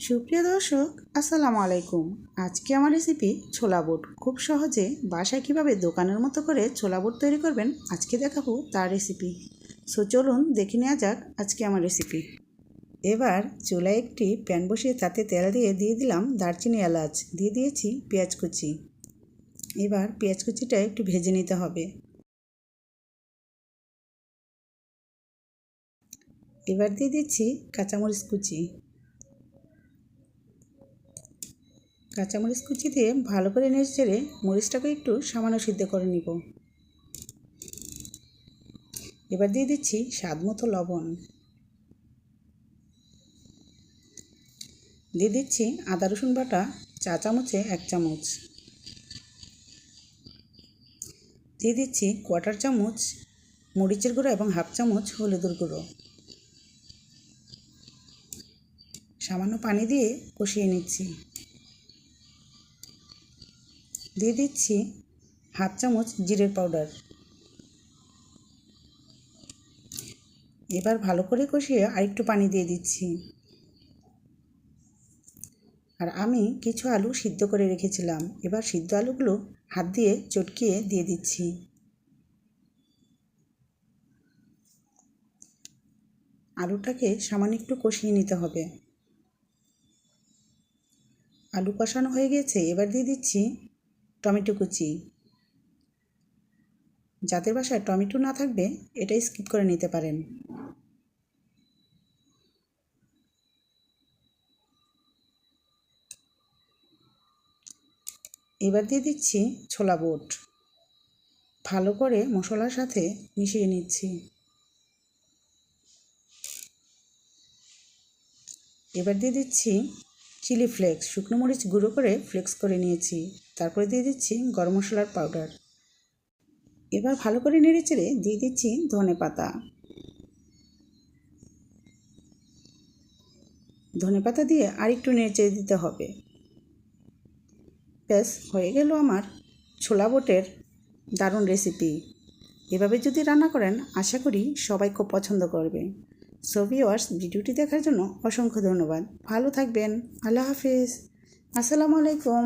সুপ্রিয় দর্শক, আসসালামু আলাইকুম। আজকে আমার রেসিপি ছোলা বুট। খুব সহজে বাসায় কীভাবে দোকানের মতো করে ছোলা বুট তৈরি করবেন, আজকে দেখাবো তার রেসিপি সো চলুন দেখে নেওয়া যাক আজকে আমার রেসিপি এবার চুলায় একটি প্যান বসিয়ে তাতে তেল দিয়ে দিয়ে দিলাম দারচিনি এলাচ। দিয়ে দিয়েছি পেঁয়াজ কুচি। এবার পেঁয়াজ কুচিটা একটু ভেজে নিতে হবে। এবার দিয়ে দিচ্ছি কাঁচামরিচ কুচি। কাঁচামরিচ কুচি দিয়ে ভালো করে নেড়ে চেড়ে মরিচটাকে একটু সামান্য সিদ্ধ করে নিব। এবার দিয়ে দিচ্ছি স্বাদ মতো লবণ। দিয়ে দিচ্ছি আদা, রসুন বাটা চা চামচে এক চামচ। দিয়ে দিচ্ছি কোয়াটার চামচ, মরিচের গুঁড়ো এবং হাফ চামচ হলুদের গুঁড়ো। সামান্য পানি দিয়ে কষিয়ে নিচ্ছি। দিয়ে দিচ্ছি হাফ চামচ জিরের পাউডার। এবার ভালো করে কষিয়ে আরেকটু পানি দিয়ে দিচ্ছি। আর আমি কিছু আলু সিদ্ধ করে রেখেছিলাম। এবার সিদ্ধ আলুগুলো হাত দিয়ে চটকিয়ে দিয়ে দিচ্ছি। আলুটাকে সামান্য একটু কষিয়ে নিতে হবে। আলু কষানো হয়ে গেছে। এবার দিয়ে দিচ্ছি টমেটো কুচি। যাদের বাসায় টমেটো না থাকবে, এটাই স্কিপ করে নিতে পারেন। এবার দিয়ে দিচ্ছি ছোলা বুট। ভালো করে মশলার সাথে মিশিয়ে নিচ্ছি। এবার দিয়ে দিচ্ছি চিলি ফ্লেক্স, শুকনো মরিচ গুঁড়ো করে ফ্লেক্স করে নিয়েছি। তারপরে দিয়ে দিচ্ছি গরম মশলার পাউডার। এবার ভালো করে নেড়ে চেড়ে দিয়ে দিচ্ছি ধনে পাতা। ধনে পাতা দিয়ে আরেকটু নেড়ে দিতে হবে। ব্যাস, হয়ে গেল আমার ছোলা বটের দারুণ রেসিপি। এভাবে যদি রান্না করেন, আশা করি সবাই খুব পছন্দ করবে। সো ভিওয়ার্স ভিডিওটি দেখার জন্য অসংখ্য ধন্যবাদ। ভালো থাকবেন। আল্লাহ হাফিজ। আসসালামু আলাইকুম।